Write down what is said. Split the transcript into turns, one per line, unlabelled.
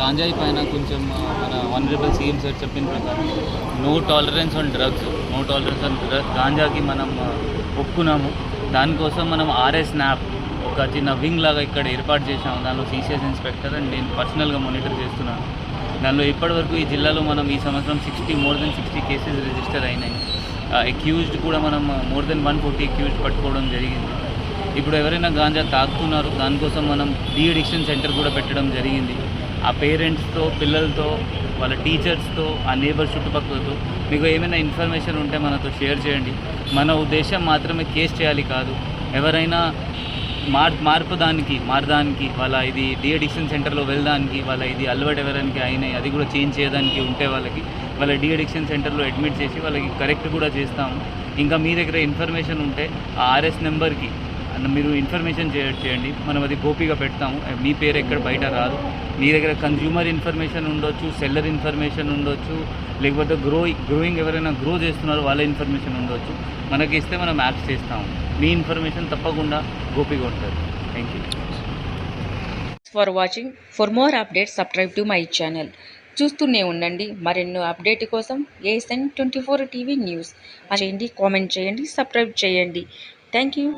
గాంజాయి పైన కొంచెం మన వనరబుల్ సీఎం సార్ చెప్పిన ప్రకారం no tolerance on drugs no tolerance on drugs గాంజాకి మనం ఒప్పుకున్నాము. దానికోసం మనం ఆర్ఎస్ నాప్ ఒక చిన్న వింగ్ లాగా ఇక్కడ ఏర్పాటు చేశాము. దానిలో సీసీఎస్ ఇన్స్పెక్టర్ అండ్ నేను పర్సనల్గా మానిటర్ చేస్తున్నాను. దానిలో ఇప్పటివరకు ఈ జిల్లాలో మనం ఈ సంవత్సరం sixty more than sixty cases register అయినాయి. అక్యూజ్డ్ కూడా మనం more than one forty accused పట్టుకోవడం జరిగింది. ఇప్పుడు ఎవరైనా గాంజా తాగుతున్నారు దానికోసం మనం డీ అడిక్షన్ సెంటర్ కూడా పెట్టడం జరిగింది. ఆ పేరెంట్స్తో పిల్లలతో వాళ్ళ టీచర్స్తో ఆ నేబర్ చుట్టుపక్కలతో మీకు ఏమైనా ఇన్ఫర్మేషన్ ఉంటే మనతో షేర్ చేయండి. మన ఉద్దేశం మాత్రమే కేసు చేయాలి కాదు. ఎవరైనా మార్ మార్పు దానికి మారడానికి వాళ్ళ ఇది డిఎడిక్షన్ సెంటర్లో వెళ్ళడానికి వాళ్ళ ఇది అలవాటు ఎవరానికి అయినాయి అది కూడా చేంజ్ చేయడానికి ఉంటే వాళ్ళకి వాళ్ళ డిఅడిక్షన్ సెంటర్లో అడ్మిట్ చేసి వాళ్ళకి కరెక్ట్ కూడా చేస్తాము. ఇంకా మీ దగ్గర ఇన్ఫర్మేషన్ ఉంటే ఆ ఆర్ఎస్ నెంబర్కి మీరు ఇన్ఫర్మేషన్ చేయండి. మనం అది గోపిగా పెడతాము. మీ పేరు ఎక్కడ బయట రాదు. మీ దగ్గర కన్జ్యూమర్ ఇన్ఫర్మేషన్ ఉండొచ్చు సెల్లర్ ఇన్ఫర్మేషన్ ఉండొచ్చు లేకపోతే గ్రో గ్రోయింగ్ ఎవరైనా గ్రో చేస్తున్నారో వాళ్ళ ఇన్ఫర్మేషన్ ఉండొచ్చు. మనకి ఇస్తే మనం యాప్స్ చేస్తాము. మీ ఇన్ఫర్మేషన్ తప్పకుండా గోపిగా ఉంటుంది thank you
for watching for more updates subscribe to my channel చూస్తూనే ఉండండి. మరెన్నో అప్డేట్ కోసం ASN twenty four TV news చేయండి కామెంట్ చేయండి సబ్స్క్రైబ్ చేయండి. Thank you